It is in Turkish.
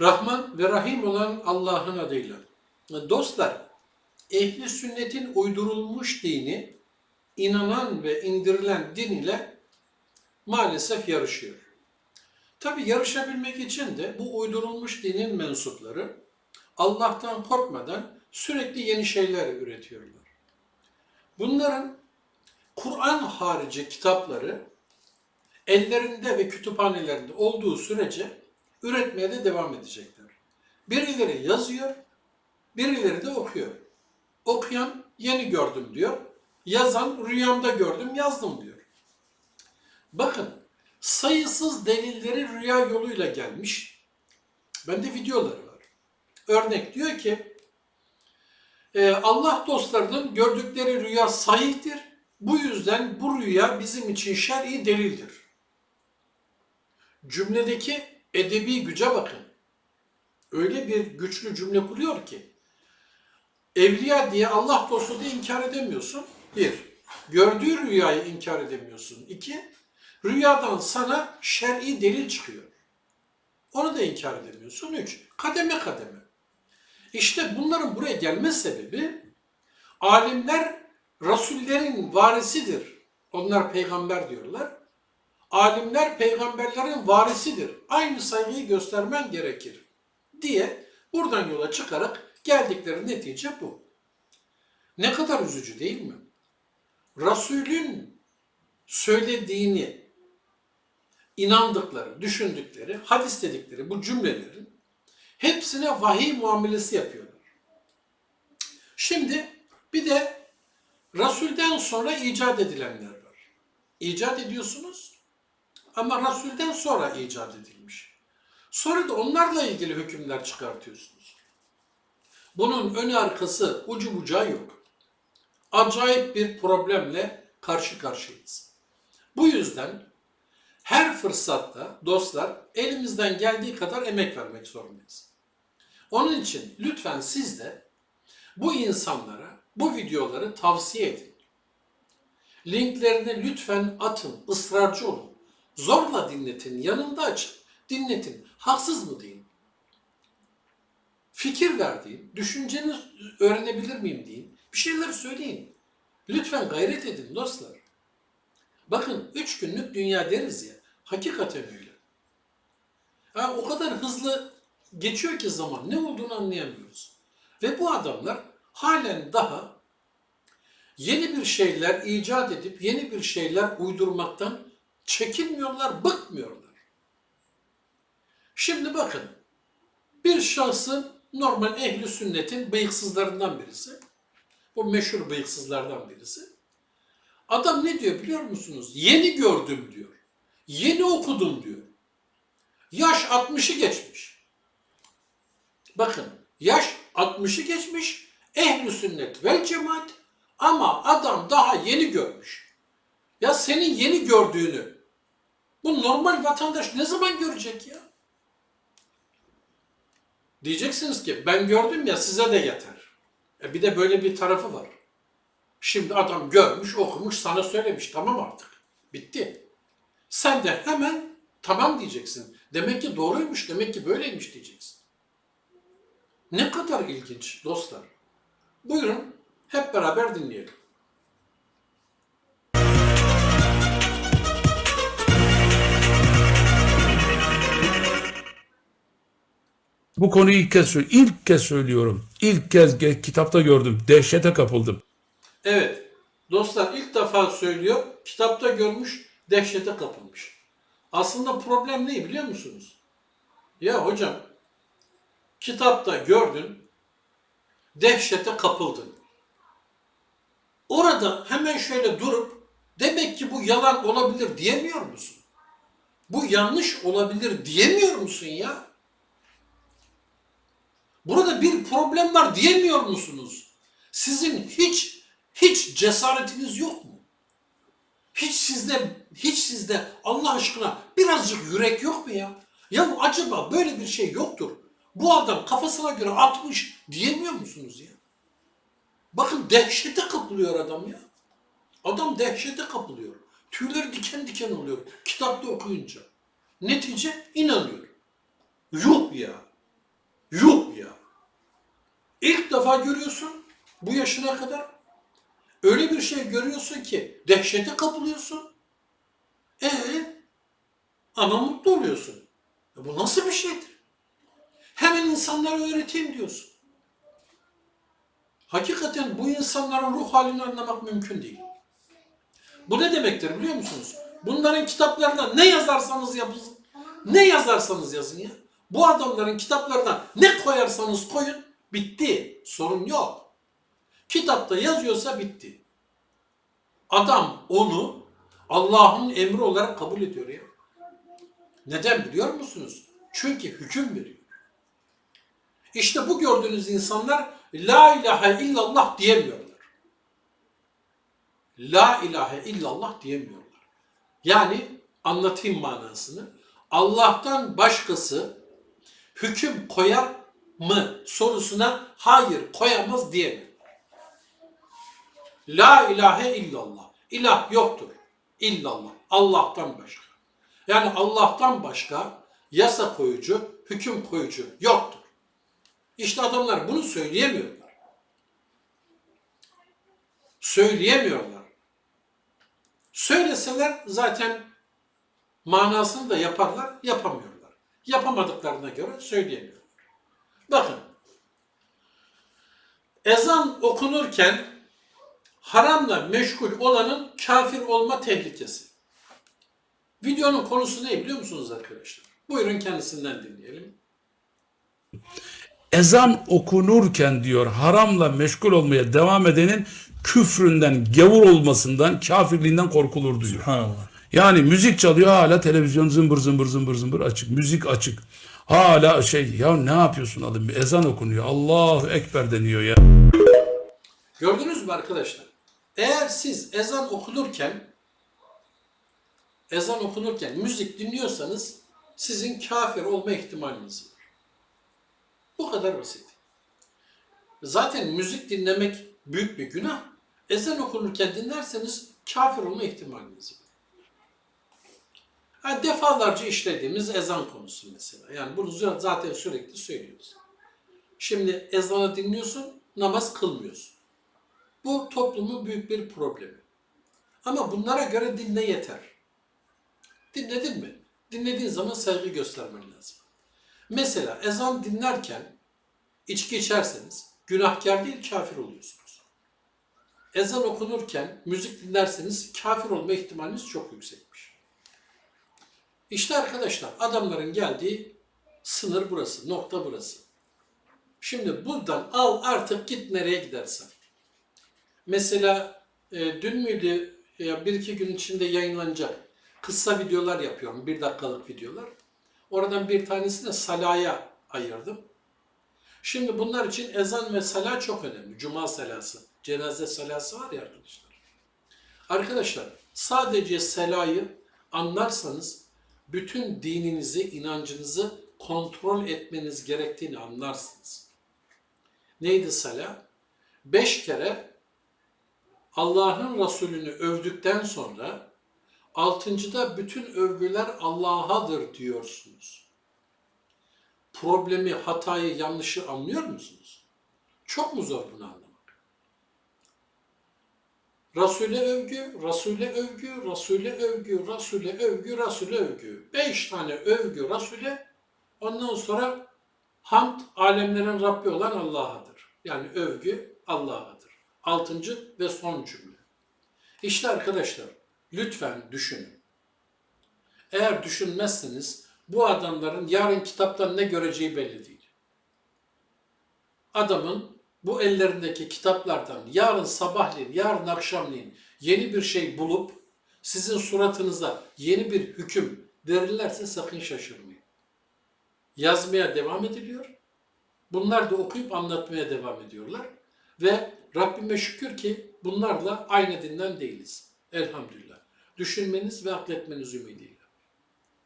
Rahman ve Rahim olan Allah'ın adıyla. Dostlar, ehli sünnetin uydurulmuş dini inanan ve indirilen din ile maalesef yarışıyor. Tabi yarışabilmek için de bu uydurulmuş dinin mensupları Allah'tan korkmadan sürekli yeni şeyler üretiyorlar. Bunların Kur'an harici kitapları ellerinde ve kütüphanelerinde olduğu sürece üretmeye de devam edecekler. Birileri yazıyor, birileri de okuyor. Okuyan yeni gördüm diyor, yazan rüyamda gördüm yazdım diyor. Bakın sayısız delilleri rüya yoluyla gelmiş. Bende videoları var. Örnek diyor ki e, Allah dostlarının gördükleri rüya sahihtir. Bu yüzden bu rüya bizim için şer'i delildir. Cümledeki edebi güce bakın. Öyle bir güçlü cümle kuruyor ki evliya diye Allah dostu diye inkar edemiyorsun. Bir, gördüğü rüyayı inkar edemiyorsun. İki, rüyadan sana şer'i delil çıkıyor. Onu da inkar edemiyorsun. Üç, kademe kademe. İşte bunların buraya gelme sebebi alimler rasullerin varisidir. Onlar peygamber diyorlar. Alimler peygamberlerin varisidir. Aynı saygıyı göstermen gerekir diye buradan yola çıkarak geldikleri netice bu. Ne kadar üzücü değil mi? Resulün söylediğini inandıkları, düşündükleri, hadis dedikleri bu cümlelerin hepsine vahiy muamelesi yapıyorlar. Şimdi bir de Resul'den sonra icat edilenler var. İcat ediyorsunuz ama Resul'den sonra icat edilmiş. Sonra da onlarla ilgili hükümler çıkartıyorsunuz. Bunun önü arkası ucu bucağı yok. Acayip bir problemle karşı karşıyayız. Bu yüzden her fırsatta dostlar elimizden geldiği kadar emek vermek zorundayız. Onun için lütfen siz de bu insanlara bu videoları tavsiye edin. Linklerini lütfen atın, ısrarcı olun. Zorla dinletin, yanında açın, dinletin. Haksız mı deyin? Fikir ver deyin, düşünceni öğrenebilir miyim deyin. Bir şeyler söyleyin. Lütfen gayret edin dostlar. Bakın üç günlük dünya deriz ya. Hakikaten öyle. Ha, o kadar hızlı geçiyor ki zaman ne olduğunu anlayamıyoruz. Ve bu adamlar halen daha yeni bir şeyler icat edip yeni bir şeyler uydurmaktan çekinmiyorlar, bıkmıyorlar. Şimdi bakın bir şahsın normal ehli sünnetin bıyıksızlarından birisi. Bu meşhur bıyıksızlardan birisi. Adam ne diyor biliyor musunuz? Yeni gördüm diyor. Yeni okudum diyor. Yaş 60'ı geçmiş. Bakın yaş 60'ı geçmiş. Ehli sünnet vel cemaat ama adam daha yeni görmüş. Ya senin yeni gördüğünü bu normal vatandaş ne zaman görecek ya? Diyeceksiniz ki ben gördüm ya size de yeter. E bir de böyle bir tarafı var. Şimdi adam görmüş, okumuş, sana söylemiş. Tamam artık. Bitti. Sen de hemen tamam diyeceksin. Demek ki doğruymuş, demek ki böyleymiş diyeceksin. Ne kadar ilginç dostlar. Buyurun hep beraber dinleyelim. Bu konuyu ilk kez. İlk kez söylüyorum. İlk kez kitapta gördüm. Dehşete kapıldım. Evet, dostlar ilk defa söylüyor, kitapta görmüş, dehşete kapılmış. Aslında problem ne biliyor musunuz? Ya hocam, kitapta gördün, dehşete kapıldın. Orada hemen şöyle durup, demek ki bu yalan olabilir diyemiyor musun? Bu yanlış olabilir diyemiyor musun ya? Burada bir problem var diyemiyor musunuz? Sizin hiç hiç cesaretiniz yok mu? Hiç sizde hiç sizde Allah aşkına birazcık yürek yok mu ya? Ya acaba böyle bir şey yoktur. Bu adam kafasına göre atmış diyemiyor musunuz ya? Bakın dehşete kapılıyor adam ya. Adam dehşete kapılıyor. Tüyleri diken diken oluyor kitapta okuyunca. Netice inanıyor. Yuh ya. İlk defa görüyorsun bu yaşına kadar. Öyle bir şey görüyorsun ki dehşete kapılıyorsun. Ee, ama mutlu oluyorsun. Ya bu nasıl bir şeydir? Hemen insanlara öğreteyim diyorsun. Hakikaten bu insanların ruh halini anlamak mümkün değil. Bu ne demektir biliyor musunuz? Bunların kitaplarında ne yazarsanız yapın, ne yazarsanız yazın ya. Bu adamların kitaplarına ne koyarsanız koyun, bitti. Sorun yok. Kitapta yazıyorsa bitti. Adam onu Allah'ın emri olarak kabul ediyor ya. Neden biliyor musunuz? Çünkü hüküm veriyor. İşte bu gördüğünüz insanlar La ilahe illallah diyemiyorlar. La ilahe illallah diyemiyorlar. Yani anlatayım manasını. Allah'tan başkası hüküm koyar mı sorusuna hayır koyamaz diyemiyorlar. La ilahe illallah. İlah yoktur. İllallah. Allah'tan başka. Yani Allah'tan başka yasa koyucu, hüküm koyucu yoktur. İşte adamlar bunu söyleyemiyorlar. Söyleyemiyorlar. Söyleseler zaten manasını da yaparlar, yapamıyorlar. Yapamadıklarına göre söyleyemiyorlar. Bakın, ezan okunurken haramla meşgul olanın kafir olma tehlikesi. Videonun konusu ne biliyor musunuz arkadaşlar? Buyurun kendisinden dinleyelim. Ezan okunurken diyor haramla meşgul olmaya devam edenin küfründen, gavur olmasından, kafirliğinden korkulur diyor. Subhanallah. Yani müzik çalıyor hala televizyon zımbır zımbır zımbır zımbır açık. Müzik açık. Hala şey ya ne yapıyorsun adam ezan okunuyor. Allahu Ekber deniyor ya. Gördünüz mü arkadaşlar? Eğer siz ezan okunurken ezan okunurken müzik dinliyorsanız sizin kafir olma ihtimaliniz var. Bu kadar basit. Zaten müzik dinlemek büyük bir günah. Ezan okunurken dinlerseniz kafir olma ihtimaliniz var. Ha, defalarca işlediğimiz ezan konusu mesela. Yani bunu zaten sürekli söylüyoruz. Şimdi ezanı dinliyorsun, namaz kılmıyorsun. Bu toplumun büyük bir problemi. Ama bunlara göre dinle yeter. Dinledin mi? Dinlediğin zaman saygı göstermen lazım. Mesela ezan dinlerken içki içerseniz günahkar değil kafir oluyorsunuz. Ezan okunurken müzik dinlerseniz kafir olma ihtimaliniz çok yüksekmiş. İşte arkadaşlar adamların geldiği sınır burası, nokta burası. Şimdi buradan al artık git nereye gidersen. Mesela e, dün müydü ya bir iki gün içinde yayınlanacak kısa videolar yapıyorum. Bir dakikalık videolar. Oradan bir tanesini salaya ayırdım. Şimdi bunlar için ezan ve sala çok önemli. Cuma salası, cenaze salası var ya arkadaşlar. Arkadaşlar sadece selayı anlarsanız bütün dininizi, inancınızı kontrol etmeniz gerektiğini anlarsınız. Neydi sala? Beş kere Allah'ın Resulünü övdükten sonra altıncıda bütün övgüler Allah'adır diyorsunuz. Problemi, hatayı, yanlışı anlıyor musunuz? Çok mu zor bunu anlamak? Resul'e övgü, Resul'e övgü, Resul'e övgü, Resul'e övgü, Resul'e övgü. Beş tane övgü Resul'e, ondan sonra hamd alemlerin Rabbi olan Allah'adır. Yani övgü Allah'adır. Altıncı ve son cümle. İşte arkadaşlar lütfen düşünün. Eğer düşünmezseniz bu adamların yarın kitaptan ne göreceği belli değil. Adamın bu ellerindeki kitaplardan yarın sabahleyin, yarın akşamleyin yeni bir şey bulup sizin suratınıza yeni bir hüküm verirlerse sakın şaşırmayın. Yazmaya devam ediliyor. Bunlar da okuyup anlatmaya devam ediyorlar. Ve Rabbime şükür ki bunlarla aynı dinden değiliz. Elhamdülillah. Düşünmeniz ve akletmeniz ümidiyle.